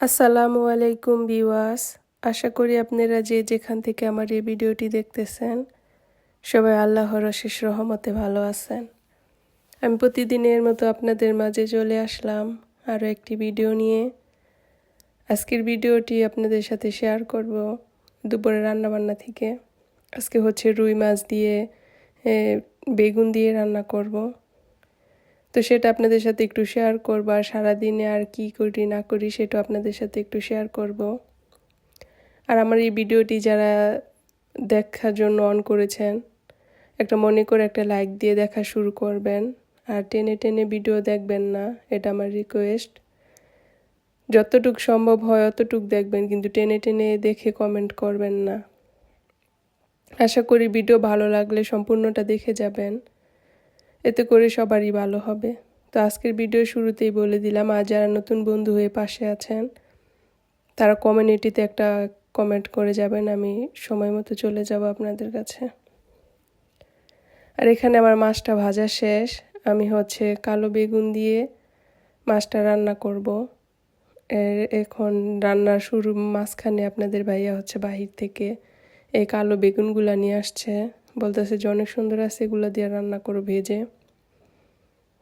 আসসালামু আলাইকুম বিওয়াস আশা করি আপনারা যে যেখান থেকে আমার এই ভিডিওটি দেখতেছেন, সবাই আল্লাহর অশেষ রহমতে ভালো আছেন। আমি প্রতিদিনের মতো আপনাদের মাঝে চলে আসলাম আরও একটি ভিডিও নিয়ে। আজকের ভিডিওটি আপনাদের সাথে শেয়ার করব দুপুরে রান্নাবান্না থেকে। আজকে হচ্ছে রুই মাছ দিয়ে বেগুন দিয়ে রান্না করব। তো সেটা আপনাদের সাথে একটু শেয়ার করব আর সারাদিনে আর কি করি, না করি সেটা আপনাদের সাথে একটু শেয়ার করব। আর আমার এই ভিডিওটি যারা দেখার জন্য অন করেছেন, একটা মনে করে একটা লাইক দিয়ে দেখা শুরু করবেন। আর টেনে টেনে ভিডিও দেখবেন না, এটা আমার রিকোয়েস্ট যতটুক সম্ভব হয় অতটুক দেখবেন, কিন্তু টেনে টেনে দেখে কমেন্ট করবেন না। আশা করি ভিডিও ভালো লাগলে সম্পূর্ণটা দেখে যাবেন। এতে করে সবারই ভালো হবে। তো আজকের ভিডিও শুরুতেই বলে দিলাম, আর যারা নতুন বন্ধু হয়ে পাশে আছেন, তারা কমিউনিটিতে একটা কমেন্ট করে যাবেন, আমি সময় মতো চলে যাব আপনাদের কাছে। আর এখানে আমার মাছটা ভাজা শেষ। আমি হচ্ছে কালো বেগুন দিয়ে মাছটা রান্না করব। এর এখন রান্নার শুরু মাঝখানে আপনাদের ভাইয়া হচ্ছে বাহির থেকে এই কালো বেগুনগুলা নিয়ে আসছে। বলতেছে যে অনেক সুন্দর আছে, এগুলো দিয়ে রান্না করো ভেজে।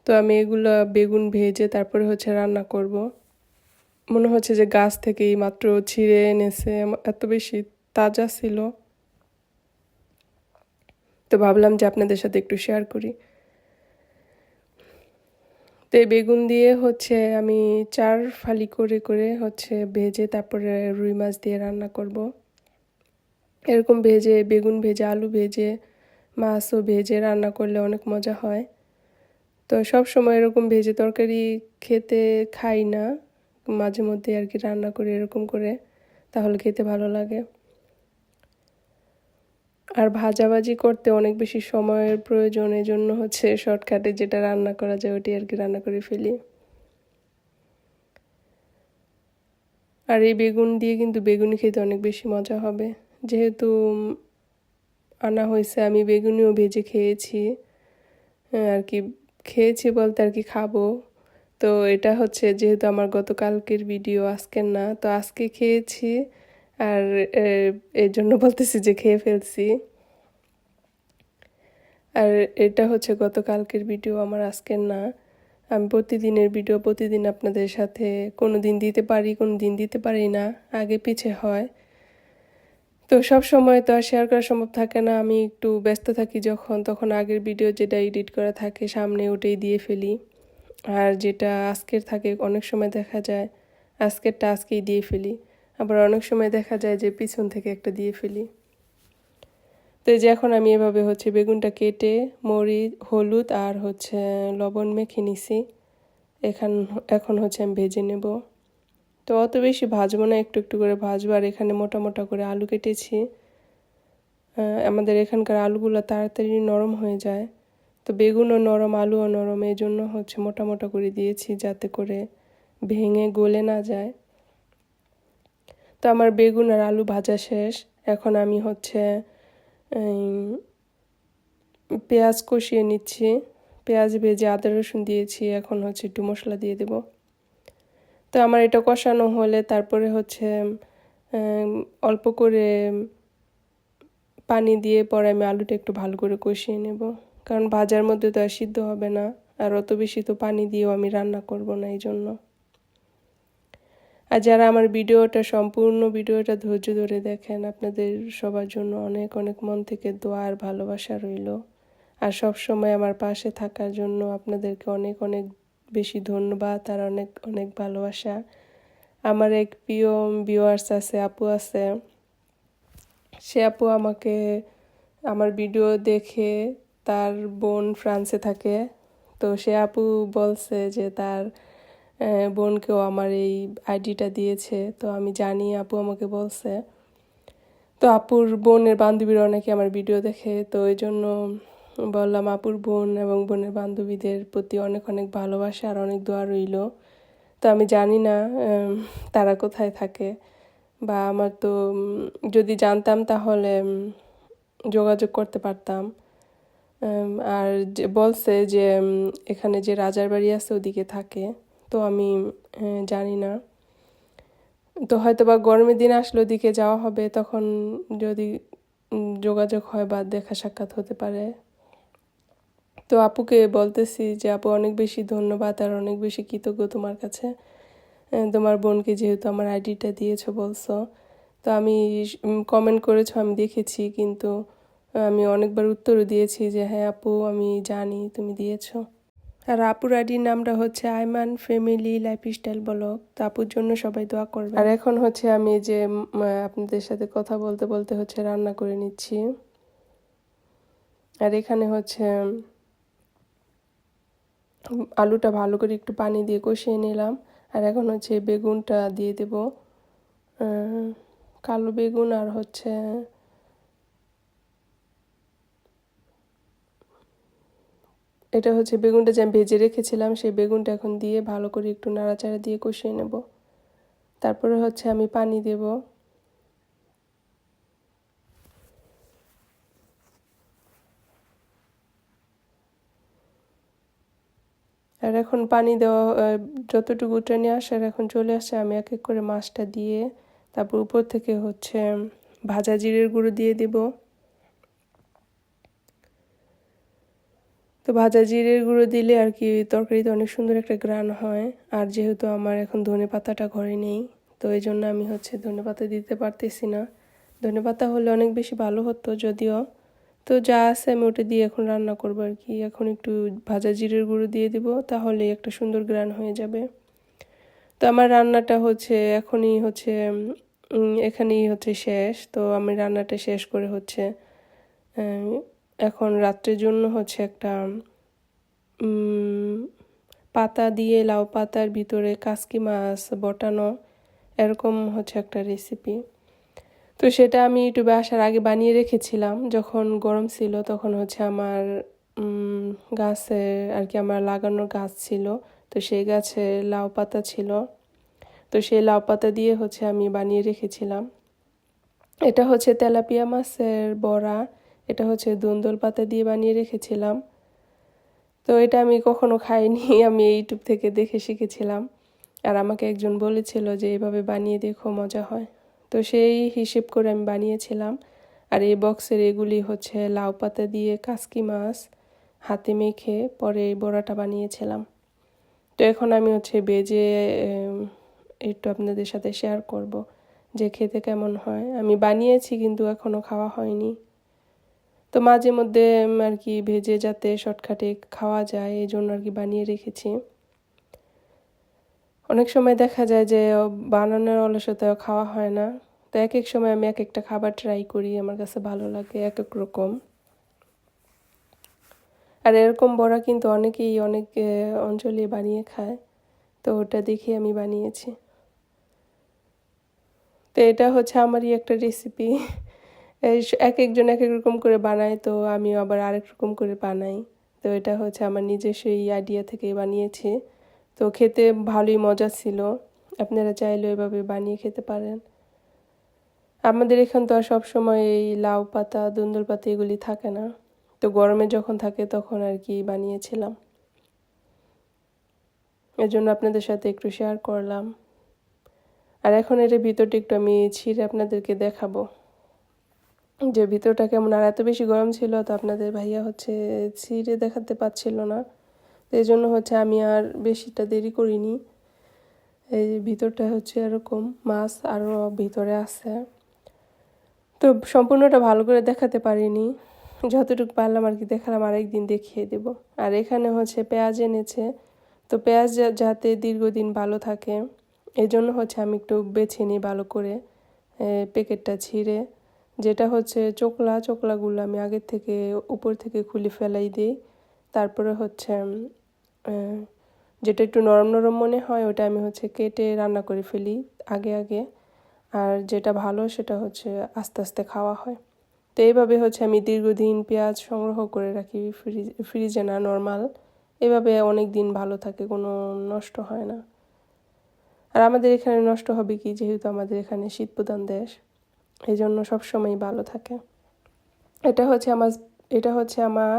তো আমি এগুলো বেগুন ভেজে তারপরে হচ্ছে রান্না করব। মনে হচ্ছে যে গাছ থেকেই মাত্র ছিঁড়ে এনেছে, এত বেশি তাজা ছিল। তো ভাবলাম যে আপনাদের সাথে একটু শেয়ার করি। তো এই বেগুন দিয়ে হচ্ছে আমি চার ফালি করে করে হচ্ছে ভেজে তারপরে রুই মাছ দিয়ে রান্না করব। এরকম ভেজে, বেগুন ভেজে, আলু ভেজে, মাছও ভেজে রান্না করলে অনেক মজা হয়। তো সব সময় এরকম ভেজে তরকারি খেতে খাই না। মাঝে মধ্যে আর কি রান্না করি এরকম করে, তাহলে খেতে ভালো লাগে। আর ভাজাভাজি করতে অনেক বেশি সময়ের প্রয়োজন জন্য হচ্ছে শর্টকাটে যেটা রান্না করা যায় ওটি আর কি রান্না করে ফেলি। আর এই বেগুন দিয়ে কিন্তু বেগুনি খেতে অনেক বেশি মজা হবে। যেহেতু আনা হয়েছে, আমি বেগুনিও ভেজে খেয়েছি আর কি খেয়েছি বলতে আর কি খাব। তো এটা হচ্ছে যেহেতু আমার গতকালকের ভিডিও, আজকের না, তো আজকে খেয়েছি আর এর জন্য বলতেছি যে খেয়ে ফেলছি। আর এটা হচ্ছে গতকালকের ভিডিও, আমার আজকের না। আমি প্রতিদিনের ভিডিও, প্রতিদিন আপনাদের সাথে কোনো দিন দিতে পারি কোনো দিন দিতে পারি না, আগে পিছে হয়। তো সব সময় তো আর শেয়ার করা সম্ভব থাকে না। আমি একটু ব্যস্ত থাকি যখন, তখন আগের ভিডিও যেটা এডিট করা থাকে সামনে ওটাই দিয়ে ফেলি। আর যেটা আজকের থাকে অনেক সময় দেখা যায়, আজকেরটা আজকেই দিয়ে ফেলি। আবার অনেক সময় দেখা যায় যে পিছন থেকে একটা দিয়ে ফেলি। তো এই যে এখন আমি এভাবে হচ্ছে বেগুনটা কেটে, মরিচ, হলুদ আর হচ্ছে লবণ মেখে নিছি। এখান, এখন হচ্ছে আমি ভেজে নেব। তো অত বেশি ভাজবো না, একটু একটু করে ভাজবো। আর এখানে মোটা মোটা করে আলু কেটেছি। আমাদের এখানকার আলুগুলো তাড়াতাড়ি নরম হয়ে যায়। তো বেগুনও নরম, আলুও নরম, এই জন্য হচ্ছে মোটা মোটা করে দিয়েছি যাতে করে ভেঙে গলে না যায়। তো আমার বেগুন আর আলু ভাজা শেষ। এখন আমি হচ্ছে পেঁয়াজ কষিয়ে নিচ্ছি। পেঁয়াজ ভেজে আদা রসুন দিয়েছি। এখন হচ্ছে একটু মশলা দিয়ে দেব। তো আমার এটা কষানো হলে তারপরে হচ্ছে অল্প করে পানি দিয়ে পরে আমি আলুটা একটু ভালো করে কষিয়ে নেব। কারণ ভাজার মধ্যে তো আর সিদ্ধ হবে না, আর অত বেশি তো পানি দিয়েও আমি রান্না করব না এই জন্য আর যারা আমার ভিডিওটা, সম্পূর্ণ ভিডিওটা ধৈর্য ধরে দেখেন, আপনাদের সবার জন্য অনেক অনেক মন থেকে দোয়া আর ভালোবাসা রইল। আর সব সময় আমার পাশে থাকার জন্য আপনাদেরকে অনেক অনেক বেশি ধন্যবাদ আর অনেক অনেক ভালোবাসা। আমার এক প্রিয় ভিউয়ার্স আছে, আপু আছে। সে আপু আমাকে, আমার ভিডিও দেখে তার বোন ফ্রান্সে থাকে। তো সে আপু বলছে যে তার বোনকেও আমার এই আইডিটা দিয়েছে। তো আমি জানি আপু আমাকে বলছে। তো আপুর বোনের বান্ধবীরা অনেকে আমার ভিডিও দেখে। তো এই জন্য বললাম, আপুর বোন এবং বোনের বান্ধবীদের প্রতি অনেক অনেক ভালোবাসা আর অনেক দোয়া রইল। তো আমি জানি না তারা কোথায় থাকে। বা আমার তো যদি জানতাম তাহলে যোগাযোগ করতে পারতাম। আর বলছে যে এখানে যে রাজার বাড়ি আছে ওদিকে থাকে। তো আমি জানি না। তো হয়তো বা গরমের দিন আসলে ওদিকে যাওয়া হবে, তখন যদি যোগাযোগ হয় বা দেখা সাক্ষাৎ হতে পারে। তো আপুকে বলতেছি যে, আপু, অনেক বেশি ধন্যবাদ আর অনেক বেশি কৃতজ্ঞ তোমার কাছে। তোমার বোনকে যেহেতু আমার আইডিটা দিয়েছ বলছো। তো আমি কমেন্ট করেছ, আমি দেখেছি, কিন্তু আমি অনেকবার উত্তরও দিয়েছি যে হ্যাঁ আপু, আমি জানি, তুমি দিয়েছ। আর আপুর আইডির নামটা হচ্ছে আইমান ফ্যামিলি লাইফস্টাইল ব্লগ তো আপুর জন্য সবাই দোয়া করবে আর এখন হচ্ছে আমি যে আপনাদের সাথে কথা বলতে বলতে হচ্ছে রান্না করে নিচ্ছি। আর এখানে হচ্ছে আলুটা ভালো করে একটু পানি দিয়ে কষিয়ে নিলাম। আর এখন হচ্ছে বেগুনটা দিয়ে দেব। কালো বেগুন আর হচ্ছে এটা হচ্ছে বেগুনটা যে ভেজে রেখেছিলাম, সেই বেগুনটা এখন দিয়ে ভালো করে একটু নাড়াচাড়া দিয়ে কষিয়ে নেব। তারপরে হচ্ছে আমি পানি দেব আর এখন পানি দেওয়া যতটুকু টেনে আসার এখন চলে আসছে আমি এক এক করে মাছটা দিয়ে তারপর উপর থেকে হচ্ছে ভাজা জিরের গুঁড়ো দিয়ে দেব। তো ভাজা জিরের গুঁড়ো দিলে আর কি তরকারিতে অনেক সুন্দর একটা গ্রান হয়। আর যেহেতু আমার এখন ধনে পাতাটা ঘরে নেই, তো এই জন্য আমি হচ্ছে ধনে পাতা দিতে পারতেছি না। ধনে পাতা হলে অনেক বেশি ভালো হতো যদিও। তো যা আছে আমি ওটা দিয়ে এখন রান্না করব আর কি। এখন একটু ভাজা জিরের গুঁড়ো দিয়ে দিব, তাহলে একটা সুন্দর গ্রান হয়ে যাবে। তো আমার রান্নাটা হচ্ছে, এখনই হচ্ছে এখানেই হচ্ছে শেষ। তো আমি রান্নাটা শেষ করে হচ্ছে এখন রাত্রের জন্য হচ্ছে একটা পাতা দিয়ে লাউ পাতার ভিতরে কাসকি মাছ বটানো, এরকম হচ্ছে একটা রেসিপি তো সেটা আমি ইউটিউবে আসার আগে বানিয়ে রেখেছিলাম। যখন গরম ছিল তখন হচ্ছে আমার উম, গাছে আর কি আমার লাগানো গাছ ছিল। তো সেই গাছে লাউ পাতা ছিল। তো সেই লাউ পাতা দিয়ে হচ্ছে আমি বানিয়ে রেখেছিলাম। এটা হচ্ছে তেলাপিয়া মাছের বড়া। এটা হচ্ছে দুন্দল পাতা দিয়ে বানিয়ে রেখেছিলাম। তো এটা আমি কখনো খাইনি আমি ইউটিউব থেকে দেখে শিখেছিলাম। আর আমাকে একজন বলেছিল যে এভাবে বানিয়ে দেখো মজা হয়। তো সেই হিসেব করে আমি বানিয়েছিলাম। আর এই বক্সের এগুলি হচ্ছে লাউ পাতা দিয়ে কাসকি মাছ হাতে মেখে পরে এই বড়াটা বানিয়েছিলাম। তো এখন আমি হচ্ছে বেজে একটু আপনাদের সাথে শেয়ার করব যে খেতে কেমন হয়। আমি বানিয়েছি কিন্তু এখনও খাওয়া হয়নি। তো মাঝে মধ্যে আর কি ভেজে যাতে শর্টকাটে খাওয়া যায়, এই জন্য আর কি বানিয়ে রেখেছি। অনেক সময় দেখা যায় যে বানানোর অলসতায় খাওয়া হয় না। তো এক এক সময় আমি এক একটা খাবার ট্রাই করি, আমার কাছে ভালো লাগে এক এক রকম। আর এরকম বড়া কিন্তু অনেকেই অনেক অঞ্চলে বানিয়ে খায়। তো ওটা দেখে আমি বানিয়েছি। তো এটা হচ্ছে আমারই একটা রেসিপি এক একজন এক এক রকম করে বানায়, তো আমি আবার আরেক রকম করে বানাই। তো এটা হচ্ছে আমার নিজস্ব এই আইডিয়া থেকে বানিয়েছি। তো খেতে ভালোই মজা ছিল। আপনারা চাইলে এভাবে বানিয়ে খেতে পারেন। আমাদের এখান তো আর সবসময় এই লাউ পাতা, দুন্দুল পাতা এগুলি থাকে না। তো গরমে যখন থাকে তখন আর কি বানিয়েছিলাম। এর জন্য আপনাদের সাথে একটু শেয়ার করলাম। আর এখন এর ভিতরটা একটু আমি ছিঁড়ে আপনাদেরকে দেখাবো। যে ভিতরটা কেমন, আর এত বেশি গরম ছিল তো আপনাদের ভাইয়া হচ্ছে ছিঁড়ে দেখাতে পারছিল না। তো এই জন্য হচ্ছে আমি আর বেশিটা দেরি করিনি। এই ভিতরটা হচ্ছে এরকম মাছ আরও ভিতরে আছে। তো সম্পূর্ণটা ভালো করে দেখাতে পারিনি। যতটুকু পারলাম আর কি দেখালাম, আরেকদিন দেখিয়ে দেব। আর এখানে হচ্ছে পেঁয়াজ এনেছে। তো পেঁয়াজ যাতে দীর্ঘদিন ভালো থাকে, এই জন্য হচ্ছে আমি একটু বেছে নিই ভালো করে প্যাকেটটা ছিঁড়ে। যেটা হচ্ছে চোকলা, চোকলাগুলো আমি আগের থেকে, উপর থেকে খুলে ফেলাই দিই। তারপরে হচ্ছে যেটা একটু নরম নরম মনে হয়, ওটা আমি হচ্ছে কেটে রান্না করে ফেলি আগে আগে। আর যেটা ভালো সেটা হচ্ছে আস্তে আস্তে খাওয়া হয়। তো এইভাবে হচ্ছে আমি দীর্ঘদিন পেঁয়াজ সংগ্রহ করে রাখি ফ্রিজ ফ্রিজে না, নর্মাল। এভাবে অনেক দিন ভালো থাকে, কোনো নষ্ট হয় না। আর আমাদের এখানে নষ্ট হবে কি? যেহেতু আমাদের এখানে শীত প্রধান দেশ এই জন্য সবসময় ভালো থাকে। এটা হচ্ছে আমার, এটা হচ্ছে আমার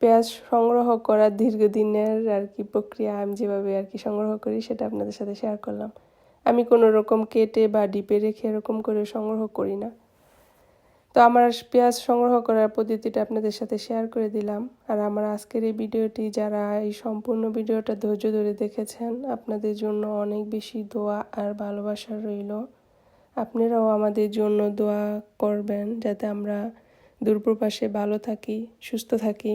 পেঁয়াজ সংগ্রহ করার দীর্ঘদিনের আর কি প্রক্রিয়া আমি যেভাবে আর কি সংগ্রহ করি সেটা আপনাদের সাথে শেয়ার করলাম। আমি কোনো রকম কেটে বা ডিপে রেখে এরকম করে সংগ্রহ করি না। তো আমার পেঁয়াজ সংগ্রহ করার পদ্ধতিটা আপনাদের সাথে শেয়ার করে দিলাম। আর আমার আজকের এই ভিডিওটি যারা এই সম্পূর্ণ ভিডিওটা ধৈর্য ধরে দেখেছেন, আপনাদের জন্য অনেক বেশি দোয়া আর ভালোবাসা রইল। আপনারাও আমাদের জন্য দোয়া করবেন যাতে আমরা দূরপ্রবাসে ভালো থাকি, সুস্থ থাকি।